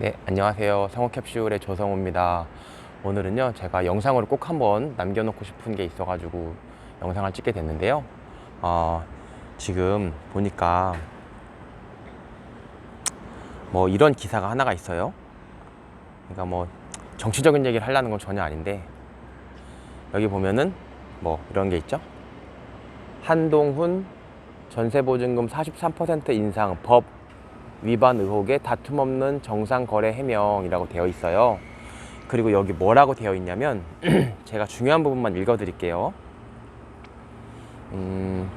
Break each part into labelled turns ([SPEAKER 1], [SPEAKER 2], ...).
[SPEAKER 1] 네, 안녕하세요. 성우캡슐의 조성우입니다. 오늘은요, 제가 영상으로 꼭 한번 남겨놓고 싶은 게 있어가지고 영상을 찍게 됐는데요. 어, 지금 보니까 뭐 이런 기사가 하나가 있어요. 그러니까 뭐 정치적인 얘기를 하려는 건 전혀 아닌데 여기 보면은 뭐 이런 게 있죠. 한동훈 전세보증금 43% 인상 법 위반 의혹에 다툼 없는 정상 거래 해명이라고 되어 있어요. 그리고 여기 뭐라고 되어 있냐면 제가 중요한 부분만 읽어 드릴게요. 음,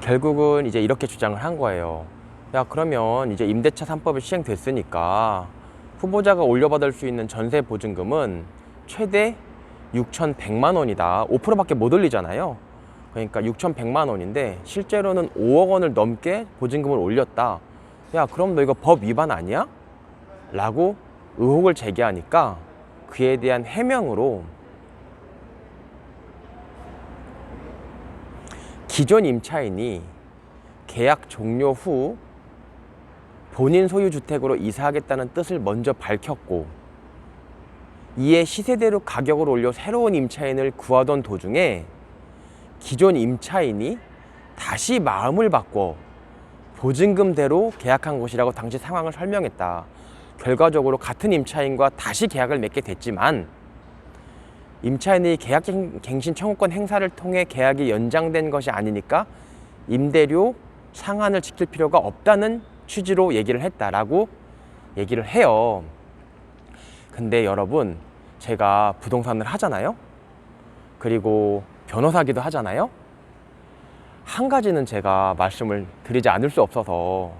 [SPEAKER 1] 결국은 이제 이렇게 주장을 한 거예요. 야, 그러면 이제 임대차 3법이 시행됐으니까 후보자가 올려받을 수 있는 전세 보증금은 최대 6,100만 원이다. 5%밖에 못 올리잖아요. 그러니까 6,100만 원인데 실제로는 5억 원을 넘게 보증금을 올렸다. 야, 그럼 너 이거 법 위반 아니야? 라고 의혹을 제기하니까 그에 대한 해명으로 기존 임차인이 계약 종료 후 본인 소유 주택으로 이사하겠다는 뜻을 먼저 밝혔고 이에 시세대로 가격을 올려 새로운 임차인을 구하던 도중에 기존 임차인이 다시 마음을 바꿔 보증금대로 계약한 것이라고 당시 상황을 설명했다. 결과적으로 같은 임차인과 다시 계약을 맺게 됐지만 임차인이 계약 갱신 청구권 행사를 통해 계약이 연장된 것이 아니니까 임대료 상한을 지킬 필요가 없다는 취지로 얘기를 했다라고 얘기를 해요. 근데 여러분, 제가 부동산을 하잖아요? 그리고 변호사기도 하잖아요? 한 가지는 제가 말씀을 드리지 않을 수 없어서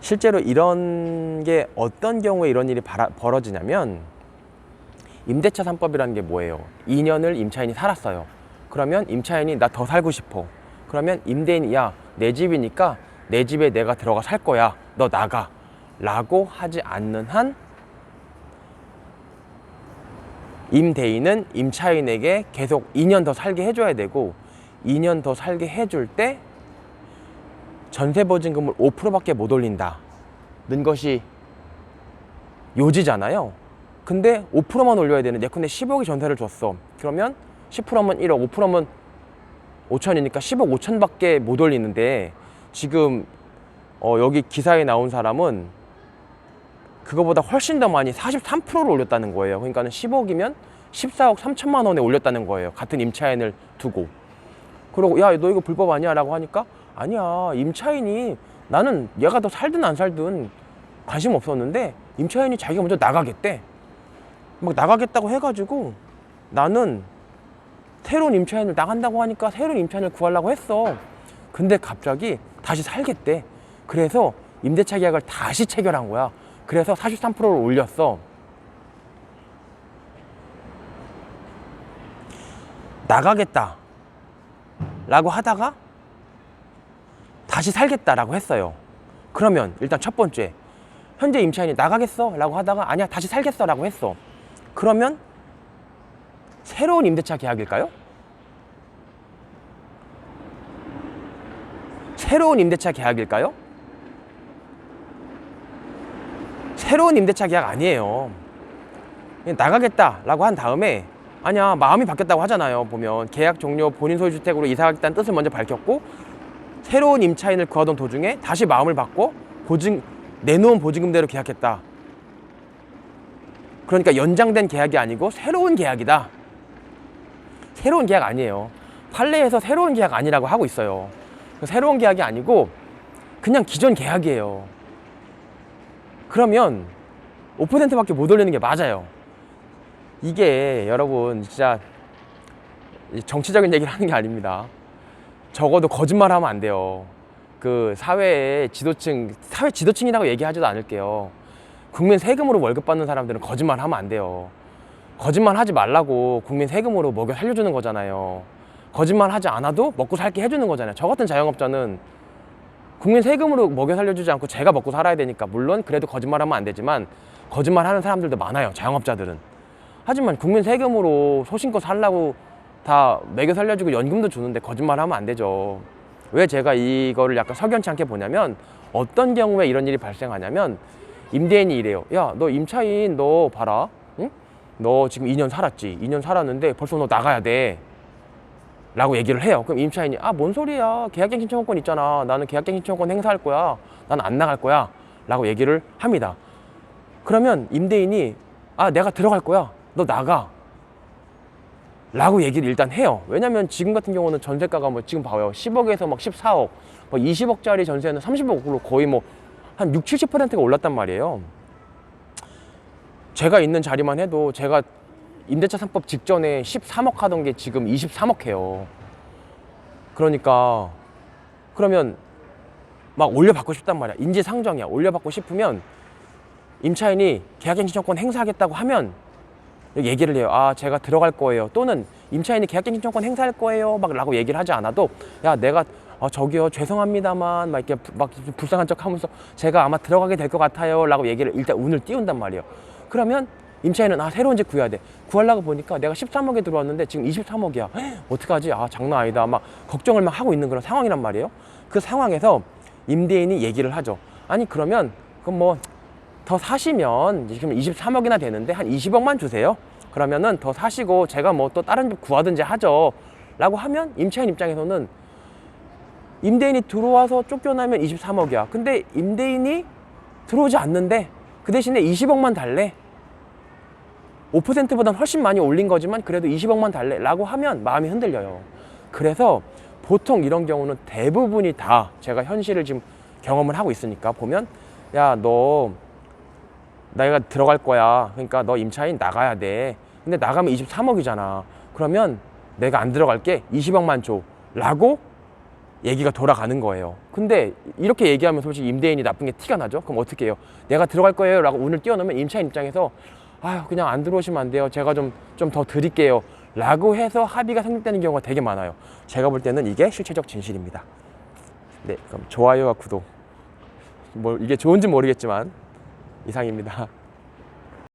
[SPEAKER 1] 실제로 이런 게 어떤 경우에 이런 일이 벌어지냐면 임대차 3법이라는 게 뭐예요? 2년을 임차인이 살았어요. 그러면 임차인이 나 더 살고 싶어. 그러면 임대인이 야, 내 집이니까 내 집에 내가 들어가 살 거야. 너 나가. 라고 하지 않는 한 임대인은 임차인에게 계속 2년 더 살게 해줘야 되고 2년 더 살게 해줄 때 전세보증금을 5%밖에 못 올린다는 것이 요지잖아요. 근데 5%만 올려야 되는 예컨대 10억이 전세를 줬어. 그러면 10%면 1억, 5%면 5천이니까 10억 5천밖에 못 올리는데 지금 어, 여기 기사에 나온 사람은 그거보다 훨씬 더 많이 43%를 올렸다는 거예요. 그러니까는 10억이면 14억 3천만 원에 올렸다는 거예요. 같은 임차인을 두고. 그러고 야 너 이거 불법 아니야? 라고 하니까 아니야 임차인이 나는 얘가 더 살든 안 살든 관심 없었는데 임차인이 자기가 먼저 나가겠대. 막 나가겠다고 해가지고 나는 새로운 임차인을 나간다고 하니까 새로운 임차인을 구하려고 했어. 근데 갑자기 다시 살겠대. 그래서 임대차 계약을 다시 체결한 거야. 그래서 43%를 올렸어. 나가겠다. 라고 하다가 다시 살겠다 라고 했어요. 그러면 일단 첫 번째, 현재 임차인이 나가겠어? 라고 하다가 아니야, 다시 살겠어? 라고 했어. 그러면 새로운 임대차 계약일까요? 새로운 임대차 계약일까요? 새로운 임대차 계약 아니에요. 나가겠다라고 한 다음에 아니야 마음이 바뀌었다고 하잖아요. 보면 계약 종료 본인 소유 주택으로 이사하겠다는 뜻을 먼저 밝혔고 새로운 임차인을 구하던 도중에 다시 마음을 바꿔 보증 내놓은 보증금대로 계약했다. 그러니까 연장된 계약이 아니고 새로운 계약이다. 새로운 계약 아니에요. 판례에서 새로운 계약 아니라고 하고 있어요. 새로운 계약이 아니고 그냥 기존 계약이에요. 그러면 5%밖에 못 올리는 게 맞아요. 이게 여러분 진짜 정치적인 얘기를 하는 게 아닙니다. 적어도 거짓말 하면 안 돼요. 그 사회의 지도층, 사회 지도층이라고 얘기하지도 않을게요. 국민 세금으로 월급 받는 사람들은 거짓말 하면 안 돼요. 거짓말 하지 말라고 국민 세금으로 먹여 살려주는 거잖아요. 거짓말 하지 않아도 먹고 살게 해주는 거잖아요. 저 같은 자영업자는 국민 세금으로 먹여 살려주지 않고 제가 먹고 살아야 되니까 물론 그래도 거짓말하면 안 되지만 거짓말하는 사람들도 많아요. 자영업자들은. 하지만 국민 세금으로 소신껏 살라고 다 매겨 살려주고 연금도 주는데 거짓말하면 안 되죠. 왜 제가 이거를 약간 석연치 않게 보냐면 어떤 경우에 이런 일이 발생하냐면 임대인이 이래요. 야, 너 임차인 너 봐라. 응? 너 지금 2년 살았지. 2년 살았는데 벌써 너 나가야 돼. 라고 얘기를 해요. 그럼 임차인이 아, 뭔 소리야. 계약갱 신청권 있잖아. 나는 계약갱 신청권 행사할 거야. 나는 안 나갈 거야. 라고 얘기를 합니다. 그러면 임대인이 아, 내가 들어갈 거야. 너 나가. 라고 얘기를 일단 해요. 왜냐면 지금 같은 경우는 전세가가 뭐 지금 봐요. 10억에서 막 14억, 뭐 20억짜리 전세는 30억으로 거의 뭐 한 6, 70%가 올랐단 말이에요. 제가 있는 자리만 해도 제가 임대차 3법 직전에 13억 하던 게 지금 23억 해요. 그러니까 그러면 막 올려받고 싶단 말이야. 인지상정이야. 올려받고 싶으면 임차인이 계약갱 신 청권 행사하겠다고 하면 얘기를 해요. 아, 제가 들어갈 거예요. 또는 임차인이 계약갱 신 청권 행사할 거예요. 막 라고 얘기를 하지 않아도 야, 내가 아, 저기요. 죄송합니다만 막 이렇게 막 불쌍한 척 하면서 제가 아마 들어가게 될 것 같아요. 라고 얘기를 일단 운을 띄운단 말이에요. 그러면 임차인은 아, 새로운 집 구해야 돼. 구하려고 보니까 내가 13억에 들어왔는데 지금 23억이야. 어떡하지? 아, 장난 아니다. 막 걱정을 막 하고 있는 그런 상황이란 말이에요. 그 상황에서 임대인이 얘기를 하죠. 아니, 그러면 그럼 뭐 더 사시면 지금 23억이나 되는데 한 20억만 주세요. 그러면은 더 사시고 제가 뭐 또 다른 집 구하든지 하죠. 라고 하면 임차인 입장에서는 임대인이 들어와서 쫓겨나면 23억이야. 근데 임대인이 들어오지 않는데 그 대신에 20억만 달래. 5%보단 훨씬 많이 올린 거지만 그래도 20억만 달래. 라고 하면 마음이 흔들려요. 그래서 보통 이런 경우는 대부분이 다 제가 현실을 지금 경험을 하고 있으니까 보면 야, 너 내가 들어갈 거야. 그러니까 너 임차인 나가야 돼. 근데 나가면 23억이잖아. 그러면 내가 안 들어갈게. 20억만 줘. 라고 얘기가 돌아가는 거예요. 근데 이렇게 얘기하면 솔직히 임대인이 나쁜 게 티가 나죠? 그럼 어떻게 해요? 내가 들어갈 거예요. 라고 운을 띄워놓으면 임차인 입장에서 아유, 그냥 안 들어오시면 안 돼요. 제가 좀, 좀 더 드릴게요. 라고 해서 합의가 성립되는 경우가 되게 많아요. 제가 볼 때는 이게 실체적 진실입니다. 네, 그럼 좋아요와 구독. 뭐, 이게 좋은지 모르겠지만 이상입니다.